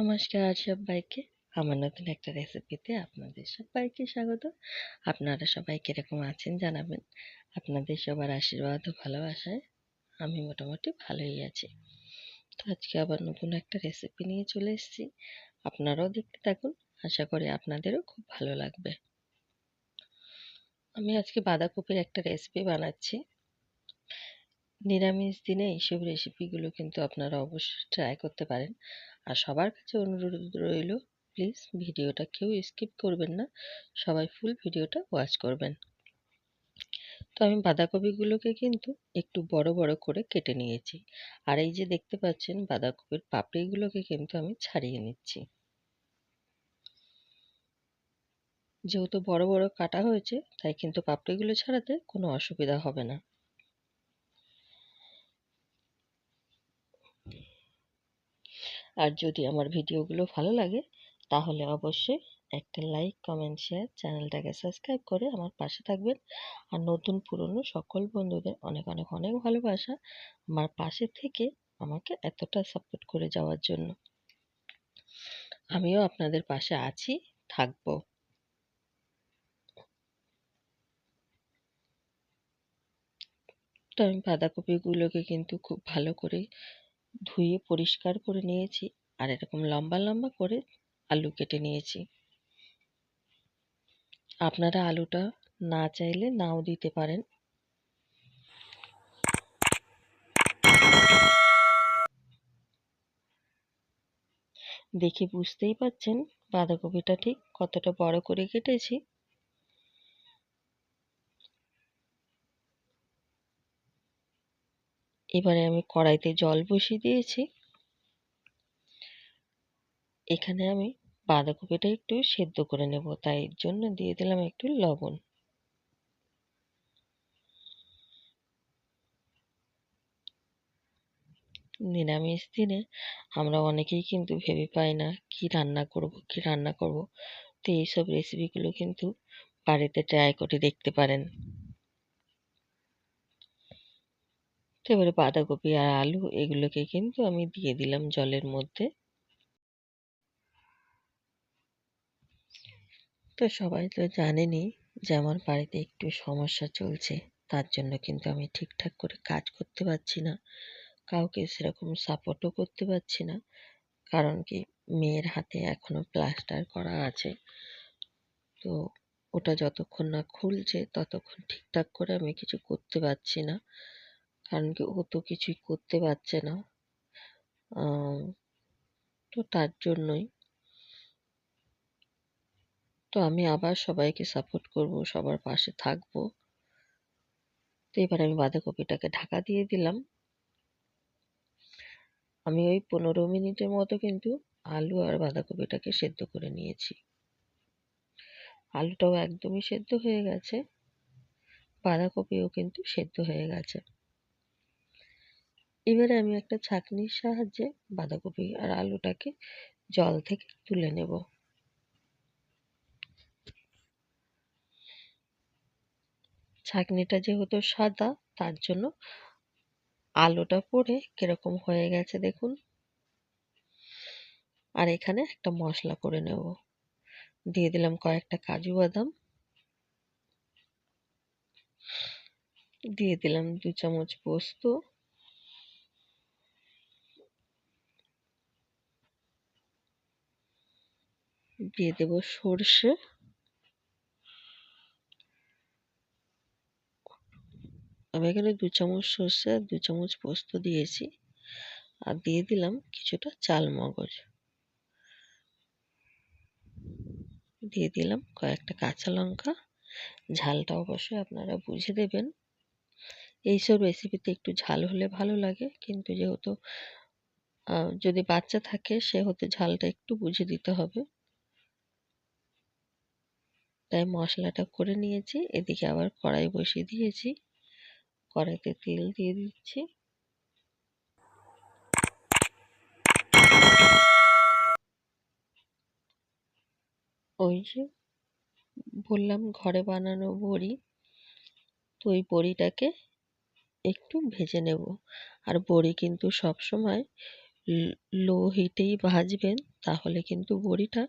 নমস্কার সবাইকে আমার নতুন একটা রেসিপিতে আপনাদের সবাইকে স্বাগত। আপনারা সবাই কীরকম আছেন জানাবেন আপনাদের সবার আশীর্বাদ ও ভালোবাসায়। আমি মোটামুটি ভালোই আছি। তো আজকে আবার নতুন একটা রেসিপি নিয়ে চলে এসেছি। আপনারাও দেখতে থাকুন, আশা করি আপনাদেরও খুব ভালো লাগবে। আমি আজকে বাঁধাকপির একটা রেসিপি বানাচ্ছি। নিরামিষ দিনে এইসব রেসিপিগুলো কিন্তু আপনারা অবশ্যই ট্রাই করতে পারেন। আর সবার কাছে অনুরোধ রইল প্লিজ ভিডিওটা কেউ স্কিপ করবেন না, সবাই ফুল ভিডিওটা ওয়াচ করবেন। তো আমি বাঁধাকপিগুলোকে কিন্তু একটু বড় বড় করে কেটে নিয়েছি। আর এই যে দেখতে পাচ্ছেন, বাঁধাকপির পাপড়িগুলোকে কিন্তু আমি ছাড়িয়ে নিচ্ছি। যেহেতু বড় বড় কাটা হয়েছে, তাই কিন্তু পাপড়িগুলো ছাড়াতে কোনো অসুবিধা হবে না। আর যদি আমার ভিডিওগুলো ভালো লাগে, তাহলে অবশ্যই একটা লাইক কমেন্ট শেয়ার চ্যানেলটাকে সাবস্ক্রাইব করে আমার পাশে থাকবেন। আর নতুন পুরনো সকল বন্ধুদের অনেক অনেক অনেক ভালোবাসা আমার পাশে থেকে আমাকে এতটা সাপোর্ট করে যাওয়ার জন্য। আমিও আপনাদের পাশে আছি, থাকব। তো আমি বাঁধাকপিগুলোকে কিন্তু খুব ভালো করে ধুয়ে পরিষ্কার করে নিয়েছি আর এরকম লম্বা লম্বা করে আলু কেটে নিয়েছি। আপনারা আলুটা না চাইলে নাও দিতে পারেন। দেখে বুঝতেই পাচ্ছেন বাঁধাকপিটা ঠিক কতটা বড় করে কেটেছি। এবারে আমি কড়াইতে জল বসিয়ে দিয়েছি। এখানে আমি বাঁধাকপিটা একটু সেদ্ধ করে নেব, তাই জন্য দিয়ে দিলাম একটু লবণ। নিরামিষ দিনে আমরা অনেকেই কিন্তু ভেবে পাই না, কি রান্না করব, কি রান্না করব। তো এইসব রেসিপিগুলো কিন্তু বাড়িতে ট্রাই করে দেখতে পারেন তো এবারে বাঁধাকপি আর আলু এগুলোকে কিন্তু আমি দিয়ে দিলাম জলের মধ্যে। তো সবাই তো জানেনই যে আমার বাড়িতে একটু সমস্যা চলছে, তার জন্য কিন্তু আমি ঠিকঠাক করে কাজ করতে পারছি না। কাউকে সেরকম সাপোর্টও করতে পারছি না, কারণ কি মেয়ের হাতে এখনও প্লাস্টার করা আছে। তো ওটা যতক্ষণ না খুলছে ততক্ষণ ঠিকঠাক করে আমি কিছু করতে পারছি না। কারণ কি ও তো কিছুই করতে পারছে না। তো তার জন্যই। তো আমি আবার সবাইকে সাপোর্ট করব, সবার পাশে থাকব। তো এবার আমি বাঁধাকপিটাকে ঢাকা দিয়ে দিলাম। আমি ওই পনেরো মিনিটের মতো কিন্তু আলু আর বাঁধাকপিটাকে সেদ্ধ করে নিয়েছি। আলুটাও একদমই সেদ্ধ হয়ে গেছে। বাঁধাকপিও কিন্তু সেদ্ধ হয়ে গেছে। এবারে আমি একটা ছাঁকনির সাহায্যে বাঁধাকপি আর আলুটাকে জল থেকে তুলে নেব। ছাঁকনিটা যেহেতু সাদা, তার জন্য আলুটা পরে কীরকম হয়ে গেছে দেখুন। আর এখানে একটা মশলা করে নেব। দিয়ে দিলাম কয়েকটা কাজু বাদাম। দিয়ে দিলাম দু চামচ পোস্ত। দিয়ে দেব সর্ষে। আমি এখানে দু চামচ সর্ষে আর দু চামচ পোস্ত দিয়েছি আর দিয়ে দিলাম কিছুটা চাল মগজ দিয়ে দিলাম কয়েকটা কাঁচা লঙ্কা। ঝালটা অবশ্যই আপনারা বুঝে দেবেন। এইসব রেসিপিতে একটু ঝাল হলে ভালো লাগে, কিন্তু যেহেতু যদি বাচ্চা থাকে সে হতে ঝালটা একটু বুঝে দিতে হবে। তাই মশলাটা করে নিয়েছি। এদিকে আবার কড়াই বসিয়ে দিয়েছি। কড়াইতে তেল দিয়ে দিচ্ছি। ওই যে বললাম ঘরে বানানো বড়ি, তো ওই বড়িটাকে একটু ভেজে নেব। আর বড়ি কিন্তু সব সময় লো, হিটেই ভাজবেন, তাহলে কিন্তু বড়িটা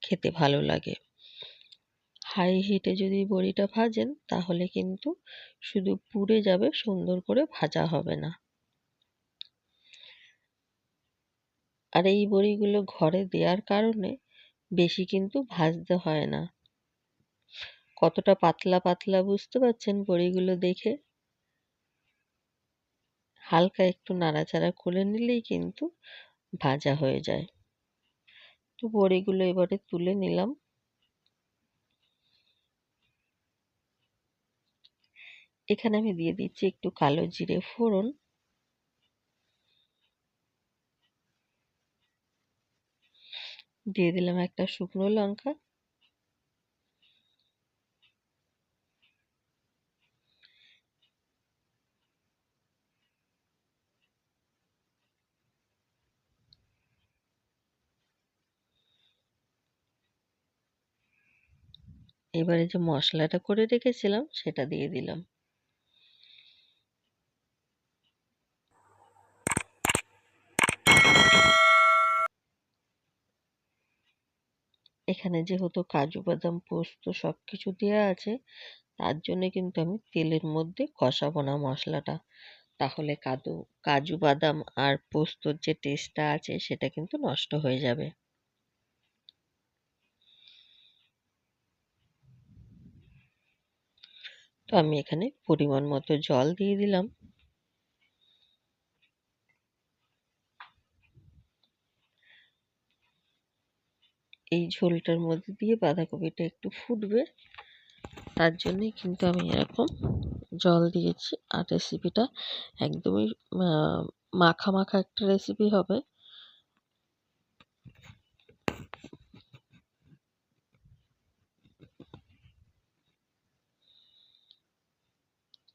খেতে ভালো লাগে। হাই হিটে যদি বড়িটা ভাজেন, তাহলে কিন্তু শুধু পুড়ে যাবে, সুন্দর করে ভাজা হবে না। আর এই বড়িগুলো ঘরে দেওয়ার কারণে বেশি কিন্তু ভাজতে হয় না। কতটা পাতলা পাতলা বুঝতে পারছেন বড়িগুলো দেখে? হালকা একটু নাড়াচাড়া করে নিলেই কিন্তু ভাজা হয়ে যায়। তো বড়িগুলো এবারে তুলে নিলাম। এখানে আমি দিয়ে দিচ্ছি একটু কালো জিরে ফোড়ন। দিয়ে দিলাম একটা শুকনো লঙ্কা। এবারে যে মশলাটা করে রেখেছিলাম, সেটা দিয়ে দিলাম। এখানে যেহেতু কাজু, বাদাম, পোস্ত সব কিছু দেওয়া আছে, তার জন্য কিন্তু আমি তেলের মধ্যে কষাবো না মশলাটা। তাহলে কাদু, কাজু, বাদাম আর পোস্তর যে টেস্টটা আছে, সেটা কিন্তু নষ্ট হয়ে যাবে। তো আমি এখানে পরিমাণ মতো জল দিয়ে দিলাম। এই ঝোলটার মধ্যে দিয়ে বাঁধাকপিটা একটু ফুটবে। তার জন্যই কিন্তু আমি এরকম জল দিয়েছি। আর রেসিপিটা একদমই মাখা মাখা একটা রেসিপি হবে।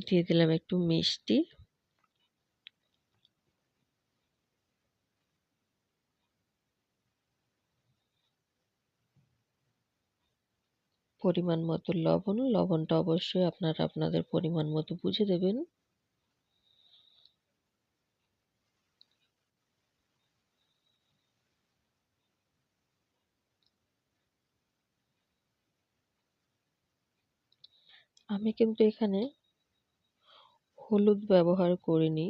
দিয়ে দিলাম একটু মিষ্টি। পরিমাণ মতো লবণ, লবণটা অবশ্যই আপনারা আপনাদের পরিমাণ মতো বুঝে দেবেন। আমি কিন্তু এখানে হলুদ ব্যবহার করিনি।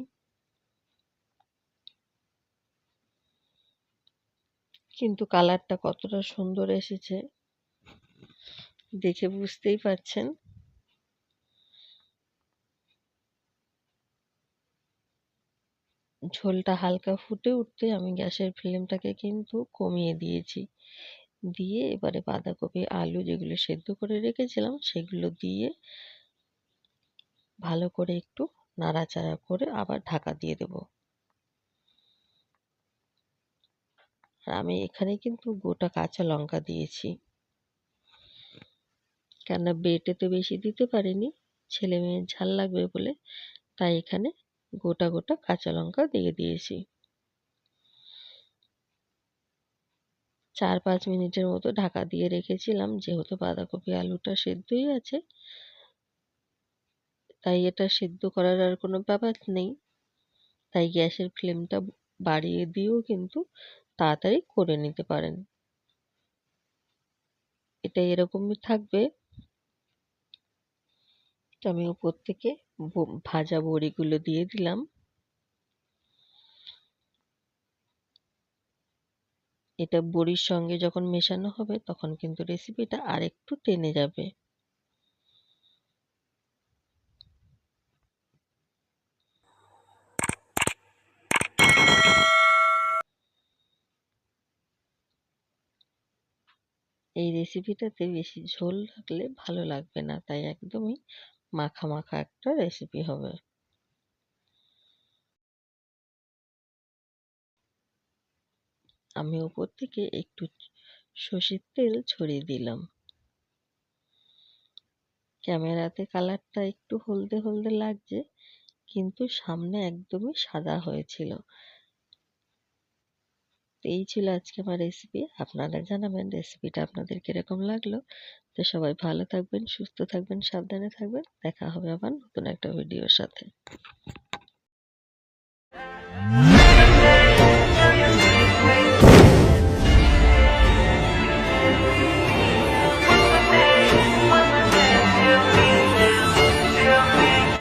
কিন্তু কালারটা কতটা সুন্দর এসেছে। দেখে বুঝতেই পারছেন। ঝোলটা হালকা ফুটে উঠতে আমি গ্যাসের ফ্লেমটাকে কিন্তু কমিয়ে দিয়েছি। দিয়ে এবারে বাঁধাকপি, আলু যেগুলো সেদ্ধ করে রেখেছিলাম, সেগুলো দিয়ে ভালো করে একটু নাড়াচাড়া করে আবার ঢাকা দিয়ে দেব। আমি এখানে কিন্তু গোটা কাঁচা লঙ্কা দিয়েছি। কেননা বেটে তো বেশি দিতে পারিনি। ছেলে মেয়ের ঝাল লাগবে বলে তাই এখানে গোটা গোটা কাঁচা লঙ্কা দিয়ে দিয়েছি। চার পাঁচ মিনিটের মতো ঢাকা দিয়ে রেখেছিলাম। যেহেতু বাঁধাকপি, আলুটা সেদ্ধই আছে, তাই এটা সেদ্ধ করার আর কোনো ব্যাপার নেই। তাই গ্যাসের ফ্লেমটা বাড়িয়ে দিয়েও কিন্তু তাড়াতাড়ি করে নিতে পারেন। এটা এরকমই থাকবে। আমি উপর থেকে ভাজা বড়িগুলো দিয়ে দিলাম। এটা বড়ির সঙ্গে যখন মেশানো হবে তখন কিন্তু রেসিপিটা আর একটু টেনে যাবে। এই রেসিপিটাতে বেশি ঝোল থাকলে ভালো লাগবে না, তাই একদমই মাখা মাখা একটা রেসিপি হবে। আমি উপর থেকে একটু সর্ষের তেল ছড়িয়ে দিলাম। ক্যামেরাতে কালারটা একটু হলদে হলদে লাগছে, কিন্তু সামনে একদমই সাদা হয়েছিল। এই ছিল আজকে আমার রেসিপি আপনারা জানাবেন রেসিপিটা আপনাদের কীরকম লাগল। তো সবাই ভালো থাকবেন, সুস্থ থাকবেন, সাবধানে থাকবেন। দেখা হবে আবার নতুন একটা ভিডিওর সাথে।